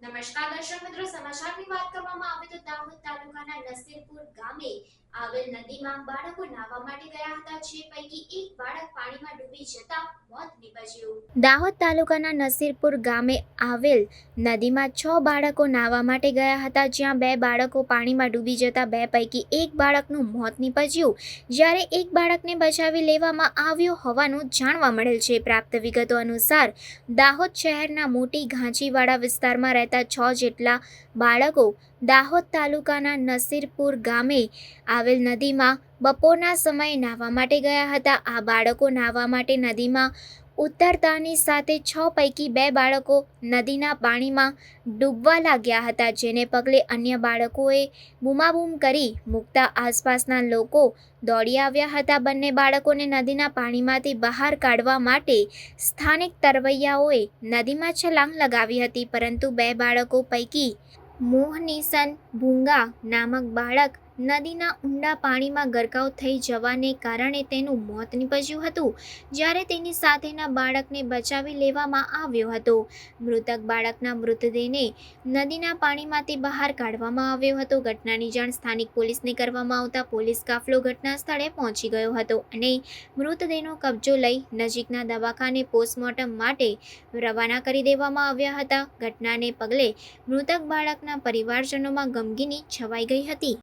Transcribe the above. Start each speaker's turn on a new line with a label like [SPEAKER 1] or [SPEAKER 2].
[SPEAKER 1] નમસ્કાર દર્શક મિત્રો સમાચારની વાત કરવામાં આવે તો દાહોદ તાલુકાના નસીરપુર ગામે આવેલ નદીમાં બાળકો નાહવા માટે ગયા હતા, જે પૈકી એક બાળક પાણીમાં ડૂબી જતા મોત નીપજ્યું. દાહોદ તાલુકાના નસીરપુર ગામે આવેલ નદીમાં છ બાળકો નાહવા માટે ગયા હતા, જ્યાં બે બાળકો પાણીમાં ડૂબી જતા બે પૈકી એક બાળકનું મોત નીપજ્યું. જ્યારે એક બાળકને બચાવી લેવામાં આવ્યો હોવાનું જાણવા મળેલ છે. પ્રાપ્ત વિગતો અનુસાર, દાહોદ શહેરના મોટી ઘાંચીવાડા વિસ્તારમાં રહેતા છ જેટલા બાળકો દાહોદ તાલુકાના નસીરપુર ગામે આવેલ નદીમાં બપોરના સમયે નાહવા માટે ગયા હતા. આ બાળકો નાહવા માટે નદીમાં ઉતરતાની સાથે છ પૈકી બે બાળકો નદીના પાણીમાં ડૂબવા લાગ્યા હતા, જેને પગલે અન્ય બાળકોએ બૂમાબૂમ કરી મૂકતા આસપાસના લોકો દોડી આવ્યા હતા. બંને બાળકોને નદીના પાણીમાંથી બહાર કાઢવા માટે સ્થાનિક તરવૈયાઓએ નદીમાં છલાંગ લગાવી હતી, પરંતુ બે બાળકો પૈકી મોહનિશન ભૂંગા નામક બાળક નદીના ઊંડા પાણીમાં ગરકાવ થઈ જવાને કારણે તેનું મોત નીપજ્યું હતું, જ્યારે તેની સાથેના બાળકને બચાવી લેવામાં આવ્યો હતો. મૃતક બાળકના મૃતદેહને નદીના પાણીમાંથી બહાર કાઢવામાં આવ્યો હતો. ઘટનાની જાણ સ્થાનિક પોલીસને કરવામાં આવતા પોલીસ કાફલો ઘટના સ્થળે પહોંચી ગયો હતો અને મૃતદેહનો કબજો લઈ નજીકના દવાખાને પોસ્ટમોર્ટમ માટે રવાના કરી દેવામાં આવ્યા હતા. ઘટનાને પગલે મૃતક બાળકના પરિવારજનોમાં ગમગીની છવાઈ ગઈ હતી.